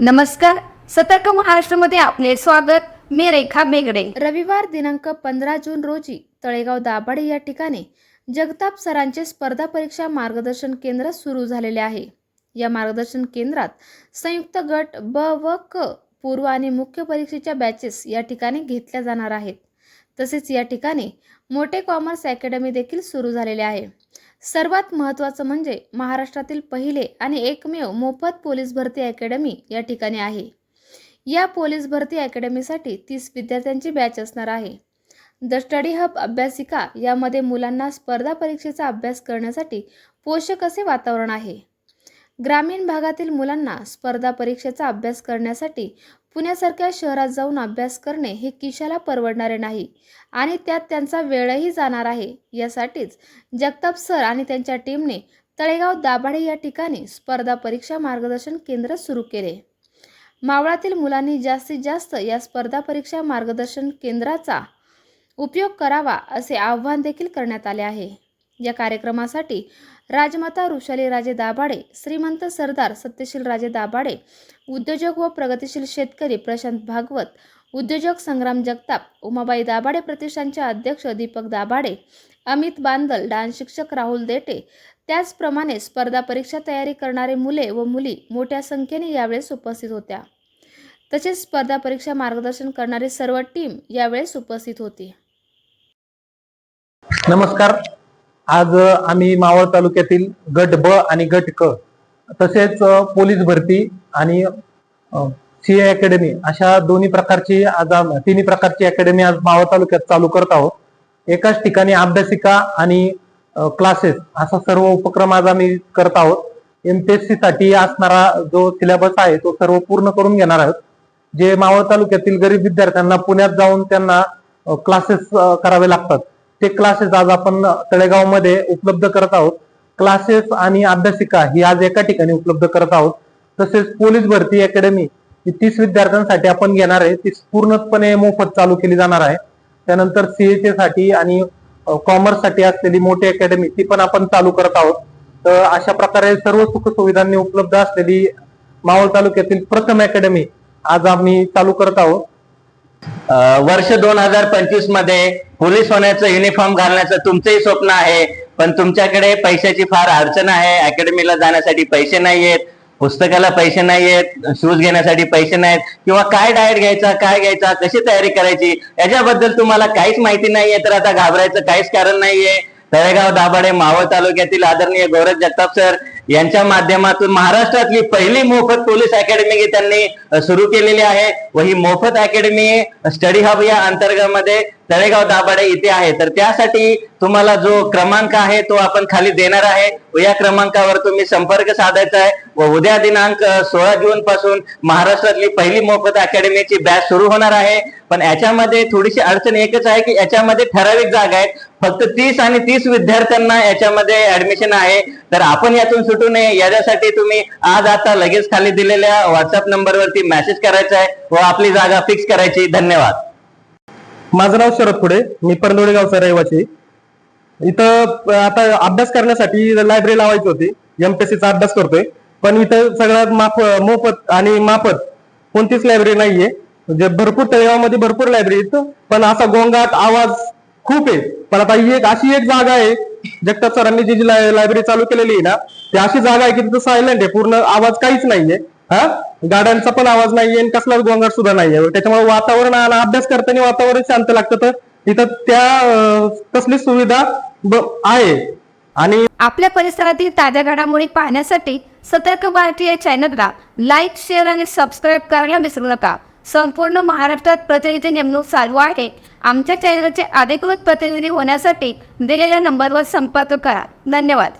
नमस्कार. सतर्क महाराष्ट्रामध्ये आपले स्वागत. मी रेखा बेगडे. रविवार दिनांक पंधरा जून रोजी तळेगाव दाभाडे या ठिकाणी जगताप सरांचे स्पर्धा परीक्षा मार्गदर्शन केंद्र सुरू झालेले आहे. या मार्गदर्शन केंद्रात संयुक्त गट ब व क पूर्व आणि मुख्य परीक्षेच्या बॅचेस या ठिकाणी घेतल्या जाणार आहेत. तसेच या ठिकाणी मोठे कॉमर्स अकॅडमी देखील सुरू झालेले आहे. सर्वात महत्त्वाचं म्हणजे महाराष्ट्रातील पहिले आणि एकमेव मोफत पोलीस भरती अकॅडमी या ठिकाणी आहे. या पोलीस भरती अकॅडमीसाठी तीस विद्यार्थ्यांची बॅच असणार आहे. द स्टडी हब अभ्यासिका यामध्ये मुलांना स्पर्धा परीक्षेचा अभ्यास करण्यासाठी पोषक असे वातावरण आहे. ग्रामीण भागातील मुलांना स्पर्धा परीक्षेचा अभ्यास करण्यासाठी पुण्यासारख्या शहरात जाऊन अभ्यास करणे हे किशाला परवडणारे नाही आणि त्यात त्यांचा वेळही जाणार आहे. यासाठीच जगताप सर आणि त्यांच्या टीमने तळेगाव दाभाडे या ठिकाणी स्पर्धा परीक्षा मार्गदर्शन केंद्र सुरू केले. मावळातील मुलांनी जास्तीत जास्त या स्पर्धा परीक्षा मार्गदर्शन केंद्राचा उपयोग करावा असे आव्हान देखील करण्यात आले आहे. या कार्यक्रमासाठी राजमाता ऋषाली राजे दाभाडे श्रीमंत सरदार सत्यशील राजे दाभाडे उद्योजक व प्रगतिशील शेतकरी प्रशांत भागवत उद्योजक संग्राम जगताप उमाबाई दाभाडे प्रतिष्ठानचे अध्यक्ष दीपक दाभाडे अमित बांदल डान्स शिक्षक राहुल देटे. त्याचप्रमाणे स्पर्धा परीक्षा तयारी करणारे मुले व मुली मोठ्या संख्येने यावेळेस उपस्थित होत्या. तसेच स्पर्धा परीक्षा मार्गदर्शन करणारी सर्व टीम यावेळेस उपस्थित होती. नमस्कार. आज आम्ही मावळ तालुक्यातील गट ब आणि गट क तसेच पोलीस भरती आणि सी ए अकॅडमी अशा दोन्ही प्रकारची आज तिन्ही प्रकारची अकॅडमी आज मावळ तालुक्यात चालू करत आहोत. एकाच ठिकाणी अभ्यासिका आणि क्लासेस असा सर्व उपक्रम आज आम्ही करत आहोत. एम पी एससाठी असणारा जो सिलेबस आहे तो सर्व पूर्ण करून घेणार आहोत. जे मावळ तालुक्यातील गरीब विद्यार्थ्यांना पुण्यात जाऊन त्यांना क्लासेस करावे लागतात. ते क्लासेस आज आपण तळेगावमध्ये उपलब्ध करत आहोत. क्लासेस आणि अभ्यासिका ही आज एका ठिकाणी उपलब्ध करत आहोत. तसेच पोलीस भरती अकॅडमी ही तीस विद्यार्थ्यांसाठी आपण घेणार आहे. ती पूर्णपणे मोफत चालू केली जाणार आहे. त्यानंतर सीएचे साठी आणि कॉमर्ससाठी असलेली मोठी अकॅडमी ती पण आपण चालू करत आहोत. तर अशा प्रकारे सर्व सुख सुविधांनी उपलब्ध असलेली मावळ तालुक्यातील प्रथम अकॅडमी आज आम्ही चालू करत आहोत. वर्ष दोन हजार पंचवीसमध्ये पोलीस होण्याचं युनिफॉर्म घालण्याचं तुमचंही स्वप्न आहे. पण तुमच्याकडे पैशाची फार अडचण आहे. अकॅडमीला जाण्यासाठी पैसे नाहीयेत. पुस्तकाला पैसे नाहीयेत. शूज घेण्यासाठी पैसे नाहीत किंवा काय डाएट घ्यायचा काय घ्यायचा कशी तयारी करायची याच्याबद्दल तुम्हाला काहीच माहिती नाहीये. तर आता घाबरायचं काहीच कारण नाहीये. तळेगाव दाभाडे मावळ तालुक्यातील आदरणीय गौरव जगताप सर यांच्या माध्यमातून महाराष्ट्रातली पहिली मोफत पोलीस अकॅडमी त्यांनी सुरू केलेली आहे. व ही मोफत अकॅडमी स्टडी हब या अंतर्गत मध्ये तळेगाव दाभाडे इथे आहे. तर त्यासाठी तुम्हाला जो क्रमांक आहे तो आपण खाली देणार आहे. या क्रमांकावर तुम्ही संपर्क साधायचा आहे. व उद्या दिनांक सोळा जून पासून महाराष्ट्रातली पहिली मोफत अकॅडमीची बॅच सुरू होणार आहे. पण याच्यामध्ये थोडीशी अडचण एकच आहे की याच्यामध्ये ठराविक जागा आहेत. फक्त तीस आणि तीस विद्यार्थ्यांना याच्यामध्ये ऍडमिशन आहे. तर आपण यातून सुटू नये. याच्यासाठी तुम्ही आज आता लगेच खाली दिलेल्या व्हॉट्सअप नंबरवरती मेसेज करायचा आहे. व आपली जागा फिक्स करायची. धन्यवाद. माझं नाव शरद पुढे मी परंदोडे गावचा रहिवासी. इथं आता अभ्यास करण्यासाठी लायब्ररी लावायची होती. एमपीएससीचा अभ्यास करतोय. पण इथं सगळ्यात माफ मोफत आणि माफत कोणतीच लायब्ररी नाहीये. म्हणजे भरपूर तळेगावमध्ये भरपूर लायब्ररी आहेत. पण असा गोंगाट आवाज खूप आहे. पण आता ही एक अशी एक जागा आहे. जगताप सरांनी जी जी लायब्ररी चालू केलेली आहे ना ती अशी जागा आहे की तिथं सायलेंट आहे. पूर्ण आवाज काहीच नाहीये. हा? गाड्यांचा पण आवाज नाहीये आणि कसलाच गोंगाट सुद्धा नाहीये. त्याच्यामुळे वातावरण आला अभ्यास करताना वातावरण शांत लागतं तर इथं त्या कसली सुविधा आहे. आणि आपल्या परिसरातील ताज्या घडामोडी पाहण्यासाठी सतर्क भारती या चॅनलला लाईक शेअर आणि सबस्क्राईब करायला विसरू नका. संपूर्ण महाराष्ट्रात प्रतिनिधी नेमणूक चालू आहे. आमच्या चॅनलचे अधिकृत प्रतिनिधी होण्यासाठी दिलेल्या नंबरवर संपर्क करा. धन्यवाद.